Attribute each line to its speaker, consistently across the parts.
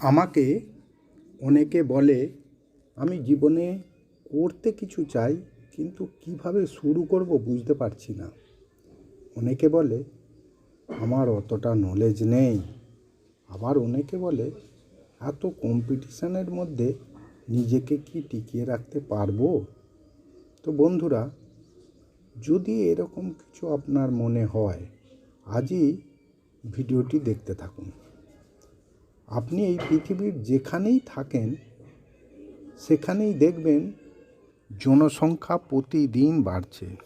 Speaker 1: আমাকে অনেকে বলে, আমি জীবনে করতে কিছু চাই, কিন্তু কীভাবে শুরু করব বুঝতে পারছি না। অনেকে বলে, আমার অতটা নলেজ নেই। আবার অনেকে বলে, এত কম্পিটিশানের মধ্যে নিজেকে কি টিকিয়ে রাখতে পারব? তো বন্ধুরা, যদি এরকম কিছু আপনার মনে হয়, আজই ভিডিওটি দেখতে থাকুন। আপনি এই পৃথিবীর যেখানেই থাকেন, সেখানেই দেখবেন জনসংখ্যা প্রতিদিন বাড়ছে।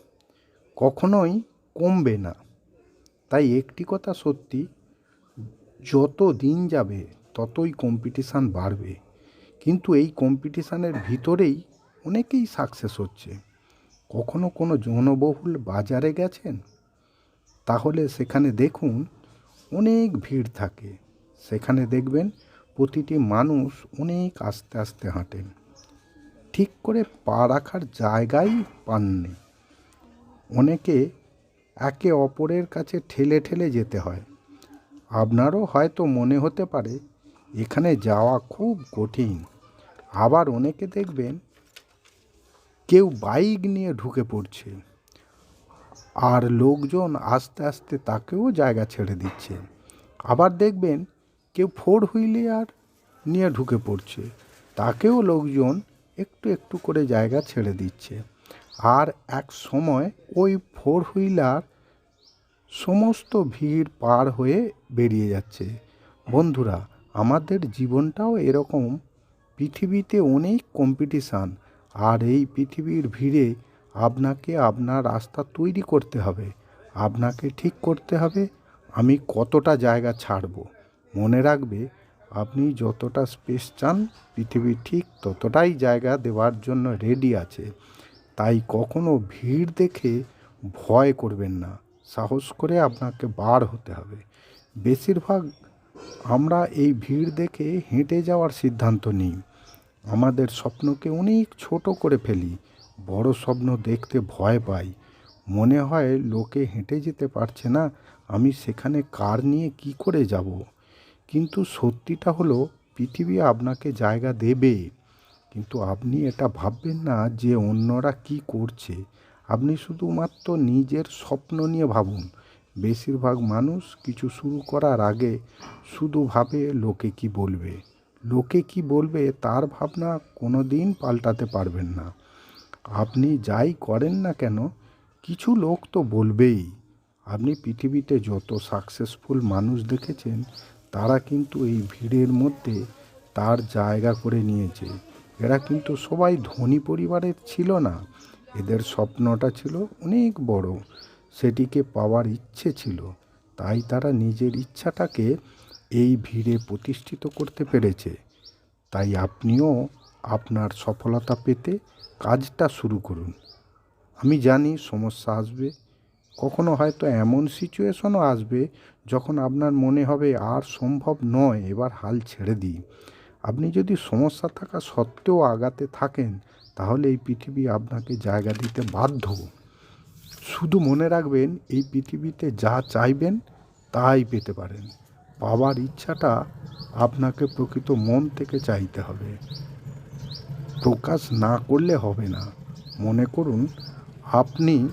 Speaker 1: কখনোই কমবে না। তাই একটি কথা সত্যি, যত দিন যাবে, ততই কম্পিটিশান বাড়বে। কিন্তু এই কম্পিটিশানের ভিতরেই অনেকেই সাকসেস হচ্ছে। কখনো কোনো জনবহুল বাজারে গেছেন? তাহলে সেখানে দেখুন অনেক ভিড় থাকে। সেখানে দেখবেন প্রতিটি মানুষ অনেক আস্তে আস্তে হাঁটেন। ঠিক করে পা রাখার জায়গাই পাননি। অনেকে একে অপরের কাছে ঠেলে ঠেলে যেতে হয়। আপনারও হয়তো মনে হতে পারে, এখানে যাওয়া খুব কঠিন। আবার অনেকে দেখবেন কেউ বাইক নিয়ে ঢুকে পড়ছে। আর লোকজন আস্তে আস্তে তাকেও জায়গা ছেড়ে দিচ্ছে। আবার দেখবেন কেউ ফোর হুইলার নিয়ে ঢুকে পড়ছে। তাকেও লোকজন একটু একটু করে জায়গা ছেড়ে দিচ্ছে। আর এক সময় ওই ফোর হুইলার সমস্ত ভিড় পার হয়ে বেরিয়ে যাচ্ছে। বন্ধুরা, আমাদের জীবনটাও এরকম। পৃথিবীতে অনেক কম্পিটিশান আর এই পৃথিবীর ভিড়ে আপনাকে আপনার রাস্তা তৈরি করতে হবে। আপনাকে ঠিক করতে হবে, আমি কতটা জায়গা ছাড়ব। মনে রাখবে, আপনি যতটা স্পেস চান পৃথিবী ঠিক ততটাই জায়গা দেওয়ার জন্য রেডি আছে। তাই কখনো ভিড় দেখে ভয় করবেন না। সাহস করে আপনাকে বার হতে হবে। বেশিরভাগ আমরা এই ভিড় দেখে হেঁটে যাওয়ার সিদ্ধান্ত নিই। আমাদের স্বপ্নকে অনেক ছোট করে ফেলি। বড় স্বপ্ন দেখতে ভয় পাই। মনে হয় লোকে হেঁটে যেতে পারছে না। আমি সেখানে কার নিয়ে কি করে যাব? কিন্তু সত্যিটা হলো, পৃথিবী আপনাকে জায়গা দেবে। কিন্তু আপনি এটা ভাববেন না যে অন্যরা কি করছে। আপনি শুধুমাত্র নিজের স্বপ্ন নিয়ে ভাবুন। বেশিরভাগ মানুষ কিছু শুরু করার আগে শুধু ভাবে লোকে কি বলবে। লোকে কি বলবে তার ভাবনা কোনো দিন পাল্টাতে পারবেন না। আপনি যাই করেন না কেন, কিছু লোক তো বলবেই। আপনি পৃথিবীতে যত সাকসেসফুল মানুষ দেখেছেন তারা কিন্তু এই ভিড়ের মধ্যে তার জায়গা করে নিয়েছে। এরা কিন্তু সবাই ধনী পরিবারের ছিল না। এদের স্বপ্নটা ছিল অনেক বড়। সেটিকে পাওয়ার ইচ্ছে ছিল। তাই তারা নিজের ইচ্ছাটাকে এই ভিড়ে প্রতিষ্ঠিত করতে পেরেছে। তাই আপনিও আপনার সফলতা পেতে কাজটা শুরু করুন। আমি জানি সমস্যা আসবে। কখনো হয়তো এমন সিচুয়েশনও আসবে যখন আপনার মনে হবে আর সম্ভব নয়, এবার হাল ছেড়ে দিই। আপনি যদি সমস্যা থাকা সত্ত্বেও আগাতে থাকেন, তাহলে এই পৃথিবী আপনাকে জায়গা দিতে বাধ্য। শুধু মনে রাখবেন, এই পৃথিবীতে যা চাইবেন, তাই পেতে পারেন। পাওয়ার ইচ্ছাটা আপনাকে প্রকৃত মন থেকে চাইতে হবে। প্রকাশ না করলে হবে না। মনে করুন, আপনি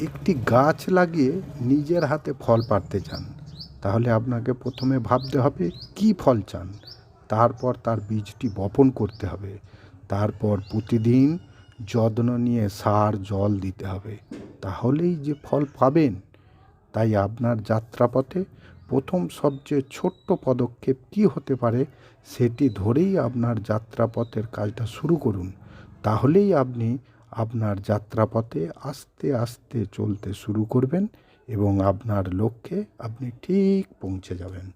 Speaker 1: একটি গাছ লাগিয়ে নিজের হাতে ফল পাড়তে চান, তাহলে আপনাকে প্রথমে ভাবতে হবে কি ফল চান। তারপর তার বীজটি বপন করতে হবে। তারপর প্রতিদিন যত্ন নিয়ে সার, জল দিতে হবে। তাহলেই যে ফল পাবেন, তাই আপনার যাত্রাপথে প্রথম সবচেয়ে ছোট্ট পদক্ষেপ কী হতে পারে সেটি ধরেই আপনার যাত্রাপথের কাজটা শুরু করুন। তাহলেই আপনি আপনার যাত্রাপথে আস্তে আস্তে চলতে শুরু করবেন এবং আপনার লক্ষ্যে আপনি ঠিক পৌঁছে যাবেন।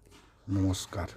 Speaker 1: নমস্কার।